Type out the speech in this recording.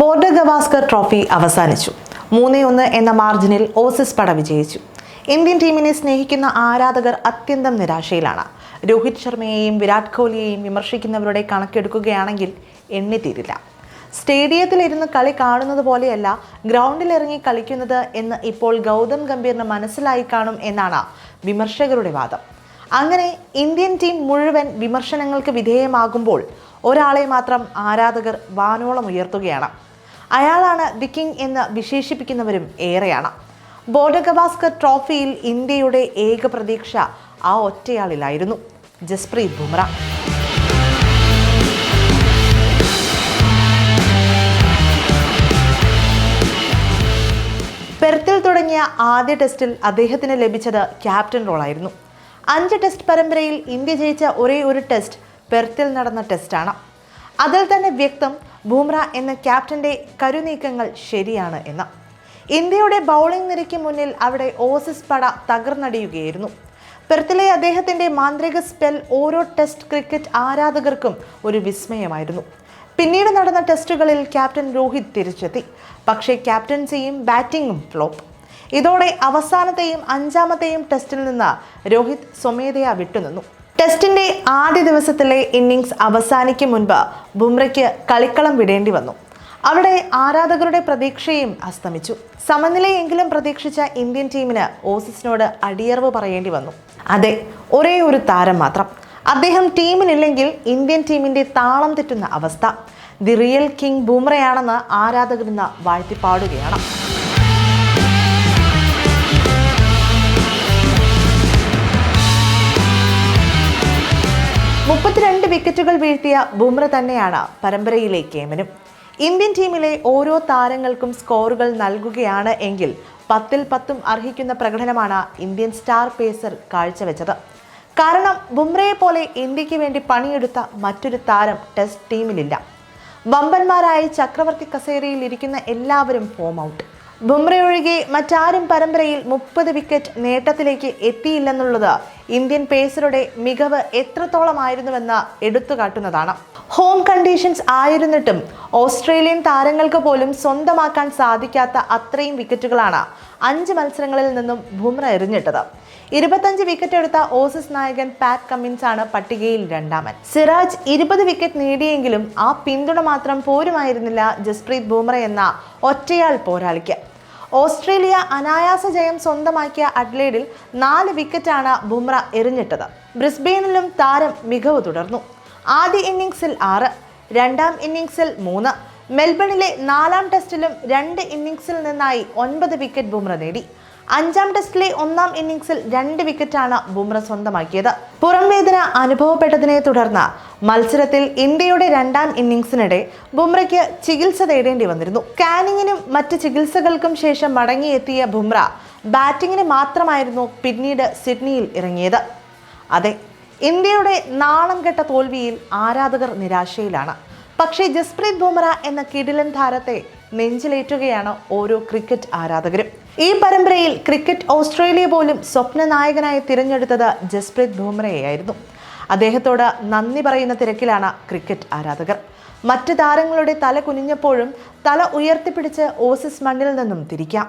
Border Gavaskar trophy അവസാനിച്ചു. മൂന്നേ ഒന്ന് എന്ന മാർജിനിൽ ഓസിസ് പട വിജയിച്ചു ഇന്ത്യൻ ടീമിനെ സ്നേഹിക്കുന്ന ആരാധകർ അത്യന്തം നിരാശയിലാണ്. രോഹിത് ശർമ്മയെയും വിരാട് കോഹ്ലിയെയും വിമർശിക്കുന്നവരുടെ കണക്കെടുക്കുകയാണെങ്കിൽ എണ്ണിത്തീരില്ല. സ്റ്റേഡിയത്തിലിരുന്ന് കളി കാണുന്നത് പോലെയല്ല ഗ്രൗണ്ടിലിറങ്ങി കളിക്കുന്നത് എന്ന് ഇപ്പോൾ ഗൗതം ഗംഭീറിന് മനസ്സിലായി കാണും എന്നാണ് വിമർശകരുടെ വാദം. അങ്ങനെ ഇന്ത്യൻ ടീം മുഴുവൻ വിമർശനങ്ങൾക്ക് വിധേയമാകുമ്പോൾ ഒരാളെ മാത്രം ആരാധകർ വാനോളം ഉയർത്തുകയാണ്. അയാളാണ് ദി കിങ് എന്ന് വിശേഷിപ്പിക്കുന്നവരും ഏറെയാണ്. ബോർഡർ ഗവാസ്കർ ട്രോഫിയിൽ ഇന്ത്യയുടെ ഏക പ്രതീക്ഷ ആ ഒറ്റയാളിലായിരുന്നു. ജസ്പ്രീത് ബുംറ. പെർത്തിൽ തുടങ്ങിയ ആദ്യ ടെസ്റ്റിൽ അദ്ദേഹത്തിന് ലഭിച്ചത് ക്യാപ്റ്റൻ റോളായിരുന്നു. അഞ്ച് ടെസ്റ്റ് പരമ്പരയിൽ ഇന്ത്യ ജയിച്ച ഒരേ ഒരു ടെസ്റ്റ് പെർത്തിൽ നടന്ന ടെസ്റ്റാണ്. അതിൽ തന്നെ വ്യക്തം ബൂംറ എന്ന ക്യാപ്റ്റന്റെ കരുനീക്കങ്ങൾ ശരിയാണ് എന്ന്. ഇന്ത്യയുടെ ബൗളിംഗ് നിരയ്ക്ക് മുന്നിൽ അവിടെ ഓസിസ് പട തകർന്നടിയുകയായിരുന്നു. പെർത്തിലെ അദ്ദേഹത്തിന്റെ മാന്ത്രിക സ്പെൽ ഓരോ ടെസ്റ്റ് ക്രിക്കറ്റ് ആരാധകർക്കും ഒരു വിസ്മയമായിരുന്നു. പിന്നീട് നടന്ന ടെസ്റ്റുകളിൽ ക്യാപ്റ്റൻ രോഹിത് തിരിച്ചെത്തി. പക്ഷേ ക്യാപ്റ്റൻസിയും ബാറ്റിംഗും ഫ്ലോപ്പ്. ഇതോടെ അവസാനത്തെയും അഞ്ചാമത്തെയും ടെസ്റ്റിൽ നിന്ന് രോഹിത് സ്വമേധയാ വിട്ടുനിന്നു. ടെസ്റ്റിന്റെ ആദ്യ ദിവസത്തിലെ ഇന്നിങ്സ് അവസാനിക്കും മുൻപ് ബുംറയ്ക്ക് കളിക്കളം വിടേണ്ടി വന്നു. അവിടെ ആരാധകരുടെ പ്രതീക്ഷയും അസ്തമിച്ചു. സമനിലയെങ്കിലും പ്രതീക്ഷിച്ച ഇന്ത്യൻ ടീമിന് ഓസിസിനോട് അടിയറവ് പറയേണ്ടി വന്നു. അതെ ഒരേ ഒരു താരം മാത്രം. അദ്ദേഹം ടീമിനില്ലെങ്കിൽ ഇന്ത്യൻ ടീമിന്റെ താളം തെറ്റുന്ന അവസ്ഥ. ദി റിയൽ കിങ് ബൂമ്രയാണെന്ന് ആരാധകർ ഇന്ന് വാഴ്ത്തിപ്പാടുകയാണ്. വിക്കറ്റുകൾ വീഴ്ത്തിയ ബുംറ തന്നെയാണ് പരമ്പരയിലെ കേമനും ഇന്ത്യൻ ടീമിലെ ഓരോ താരങ്ങൾക്കും സ്കോറുകൾ നൽകുകയാണ് എങ്കിൽ പത്തിൽ പത്തും അർഹിക്കുന്ന പ്രകടനമാണ് ഇന്ത്യൻ സ്റ്റാർ പേസർ കാഴ്ചവെച്ചത്. കാരണം ബുംറയെ പോലെ ഇന്ത്യയ്ക്ക് വേണ്ടി പണിയെടുത്ത മറ്റൊരു താരം ടെസ്റ്റ് ടീമിലില്ല. വമ്പന്മാരായി ചക്രവർത്തി കസേരയിൽ ഇരിക്കുന്ന എല്ലാവരും ഫോം ഔട്ട്. ബുംറ ഒഴികെ മറ്റാരും പരമ്പരയിൽ മുപ്പത് വിക്കറ്റ് നേട്ടത്തിലേക്ക് എത്തിയില്ലെന്നുള്ളത് ഇന്ത്യൻ പേസറുടെ മികവ് എത്രത്തോളമായിരുന്നുവെന്ന് എടുത്തുകാട്ടുന്നതാണ്. ഹോം കണ്ടീഷൻസ് ആയിരുന്നിട്ടും ഓസ്ട്രേലിയൻ താരങ്ങൾക്ക് പോലും സ്വന്തമാക്കാൻ സാധിക്കാത്ത അത്രയും വിക്കറ്റുകളാണ് അഞ്ച് മത്സരങ്ങളിൽ നിന്നും ബുംറ എറിഞ്ഞിട്ടത്. ഇരുപത്തഞ്ച് വിക്കറ്റ് എടുത്ത ഓസിസ് നായകൻ പാറ്റ് കമ്മിൻസ് ആണ് പട്ടികയിൽ രണ്ടാമൻ. സിറാജ് ഇരുപത് വിക്കറ്റ് നേടിയെങ്കിലും ആ പിന്തുണ മാത്രം പോരുമായിരുന്നില്ല ജസ്പ്രീത് ബുംറ എന്ന ഒറ്റയാൾ പോരാളിക്ക്. ഓസ്ട്രേലിയ അനായാസ ജയം സ്വന്തമാക്കിയ അഡ്ലേഡിൽ നാല് വിക്കറ്റാണ് ബുംറ എറിഞ്ഞിട്ടത്. ബ്രിസ്ബെയിനിലും താരം മികവ് തുടർന്നു. ആദ്യ ഇന്നിംഗ്സിൽ ആറ് രണ്ടാം ഇന്നിംഗ്സിൽ മൂന്ന് മെൽബണിലെ നാലാം ടെസ്റ്റിലും രണ്ട് ഇന്നിംഗ്സിൽ നിന്നായി ഒൻപത് വിക്കറ്റ് ബുംറ നേടി. അഞ്ചാം ടെസ്റ്റിലെ ഒന്നാം ഇന്നിംഗ്സിൽ രണ്ട് വിക്കറ്റാണ് ബുംറ സ്വന്തമാക്കിയത്. പുറംവേദന അനുഭവപ്പെട്ടതിനെ തുടർന്ന് മത്സരത്തിൽ ഇന്ത്യയുടെ രണ്ടാം ഇന്നിംഗ്സിനിടെ ബുംറയ്ക്ക് ചികിത്സ തേടേണ്ടി വന്നിരുന്നു. സ്കാനിങ്ങിനും മറ്റ് ചികിത്സകൾക്കും ശേഷം മടങ്ങിയെത്തിയ ബുംറ ബാറ്റിങ്ങിന് മാത്രമായിരുന്നു പിന്നീട് സിഡ്നിയിൽ ഇറങ്ങിയത്. അതെ ഇന്ത്യയുടെ നാളം കെട്ട തോൽവിയിൽ ആരാധകർ നിരാശയിലാണ്. പക്ഷേ ജസ്പ്രീത് ബുംറ എന്ന കിടിലൻ താരത്തെ നെഞ്ചിലേറ്റുകയാണ് ഓരോ ക്രിക്കറ്റ് ആരാധകരും. ഈ പരമ്പരയിൽ ക്രിക്കറ്റ് ഓസ്ട്രേലിയ പോലും സ്വപ്ന നായകനായി തിരഞ്ഞെടുത്തത് ജസ്പ്രീത് ബുംറയെയായിരുന്നു. അദ്ദേഹത്തോട് നന്ദി പറയുന്ന തിരക്കിലാണ് ക്രിക്കറ്റ് ആരാധകർ. മറ്റ് താരങ്ങളുടെ തല കുനിഞ്ഞപ്പോഴും തല ഉയർത്തിപ്പിടിച്ച് ഓസിസ് മണ്ണിൽ നിന്നും തിരിക്കാം.